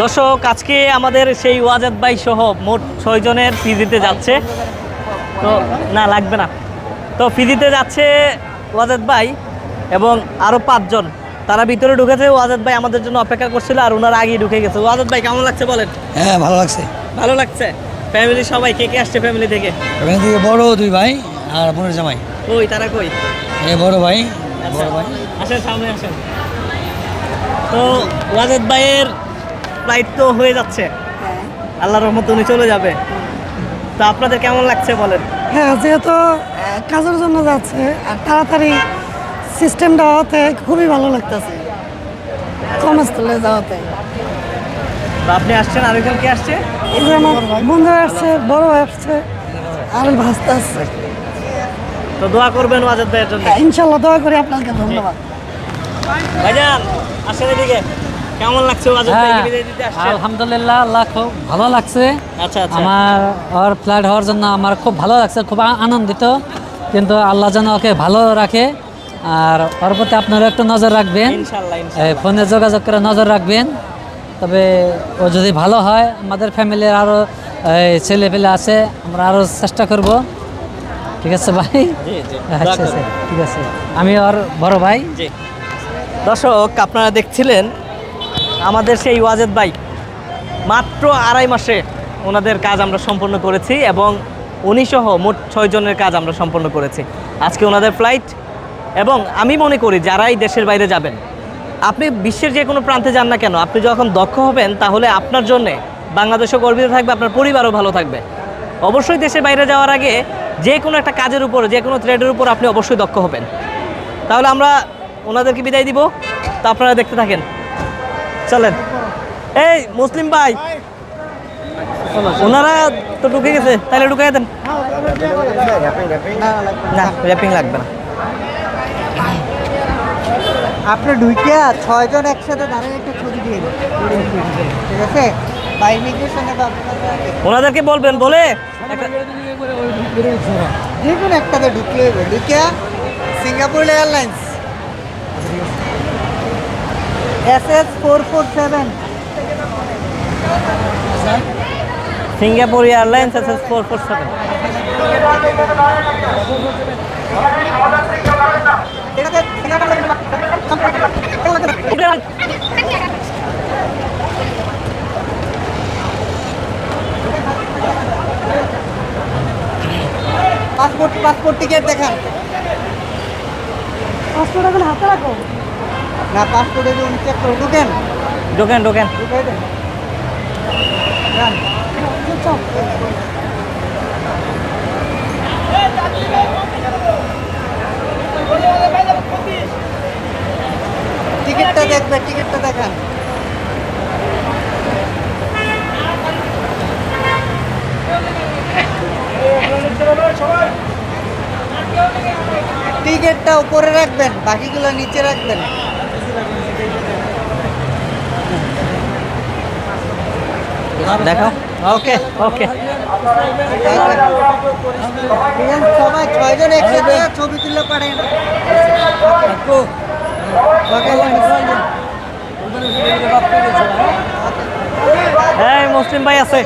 দর্শক আজকে আমাদের সেই ওয়াজাদ ভাই সহ মোট ছয়জনের ফিজিতে যাচ্ছে। তো না লাগবে না। তো ফিজিতে যাচ্ছে ওয়াজাদ ভাই এবং আরও পাঁচজন। তারা ভিতরে ঢুকেছে ওয়াজাদ ভাই আমাদের জন্য অপেক্ষা করছিল আর ওনার আগেই ঢুকে গেছে। ওয়াজাদ ভাই কেমন লাগছে বলেন? হ্যাঁ ভালো লাগছে। ভালো লাগছে? ফ্যামিলি সবাই কে কে আসছে ফ্যামিলি থেকে? ওখান থেকে বড় দুই ভাই আর বোনের জামাই। কই তারা কই? এ বড় ভাই আচ্ছা বড় ভাই। আসেন সামনে আসেন। তো ওয়াজেদ ভাইয়ের ফ্লাইট তো হয়ে যাচ্ছে। আল্লাহর রহমত উনি চলে যাবে। তো আপনাদের কেমন লাগছে বলেন? হ্যাঁ যেহেতু কাজের জন্য যাচ্ছে আর তাড়াতাড়ি সিস্টেমটা হওয়াতে খুবই ভালো লাগতেছে। কর্মস্থলে যাওয়াতে। আপনি আসছেন আরেকজন কে আসছে? এই যে আমার বন্ধু আসছে বড় আসছে আর ভাস্তা আসছে। তো দোয়া করবেন ওয়াজেদ ভাইয়ের জন্য। ইনশাল্লাহ দয়া করি আপনাকে ধন্যবাদ। ভাইজান আসেন এদিকে। কেমন লাগছে হ্যাঁ আলহামদুলিল্লাহ আল্লাহ খুব ভালো লাগছে। আচ্ছা আচ্ছা। আমার ওর ফ্লাইট হওয়ার জন্য আমার খুব ভালো লাগছে খুব আনন্দিত। কিন্তু আল্লাহ যেন ওকে ভালো রাখে। আর ওর প্রতি আপনারা একটু নজর রাখবেন। ফোনে যোগাযোগ করে নজর রাখবেন। তবে ও যদি ভালো হয় আমাদের ফ্যামিলির আরও ছেলে পেলে আছে আমরা আরও চেষ্টা করব। ঠিক আছে ভাই? আচ্ছা আচ্ছা ঠিক আছে। আমি ওর বড় ভাই। দর্শক আপনারা দেখছিলেন আমাদের সেই ওয়াজেদ ভাই মাত্র আড়াই মাসে ওনাদের কাজ আমরা সম্পন্ন করেছি এবং উনি সহ মোট ছয়জনের কাজ আমরা সম্পন্ন করেছি। আজকে ওনাদের ফ্লাইট এবং আমি মনে করি যারাই দেশের বাইরে যাবেন, আপনি বিশ্বের যে কোনো প্রান্তে যান না কেন, আপনি যখন দক্ষ হবেন তাহলে আপনার জন্যে বাংলাদেশও গর্বিত থাকবে, আপনার পরিবারও ভালো থাকবে। অবশ্যই দেশের বাইরে যাওয়ার আগে যে কোনো একটা কাজের উপর, যে কোনো ট্রেডের উপর আপনি অবশ্যই দক্ষ হবেন। তাহলে আমরা ওনাদেরকে বিদায় দিব। তা আপনারা দেখতে থাকেন। চলেন। এই মুসলিম ভাই। ওনারা তো ঢুকে গেছে তাহলে ঢুকে দেন। না র্যাপিং লাগবে না। আপনি ঢুকে ছয়জন একসাথে দাঁড়িয়ে একটা ছবি দিয়ে দিন ঠিক আছে? ওনাদেরকে বলবেন বলে যে কোনো একটাতে ঢুকলে হইবে। ঢুকে Singapore Airlines. S S four four seven. Singapore Airlines S S four four seven. Passport passport ticket দেখান। পাঁচশো টাকা হাতে রাখো। না পাসপোর্টে যদি চেক করে ঢুকেন? ঢোকেন ঢোকেন ঢুকাই দেন। যান। টিকিটটা দেখবে টিকিটটা দেখান। টিকিটটা উপরে রাখবেন বাকিগুলো নিচে রাখবেন। দেখাও ওকে ওকে। সবাই ছয়জন একসাথে ছবি তুলে পারেন এই মুসলিম ভাই আছে।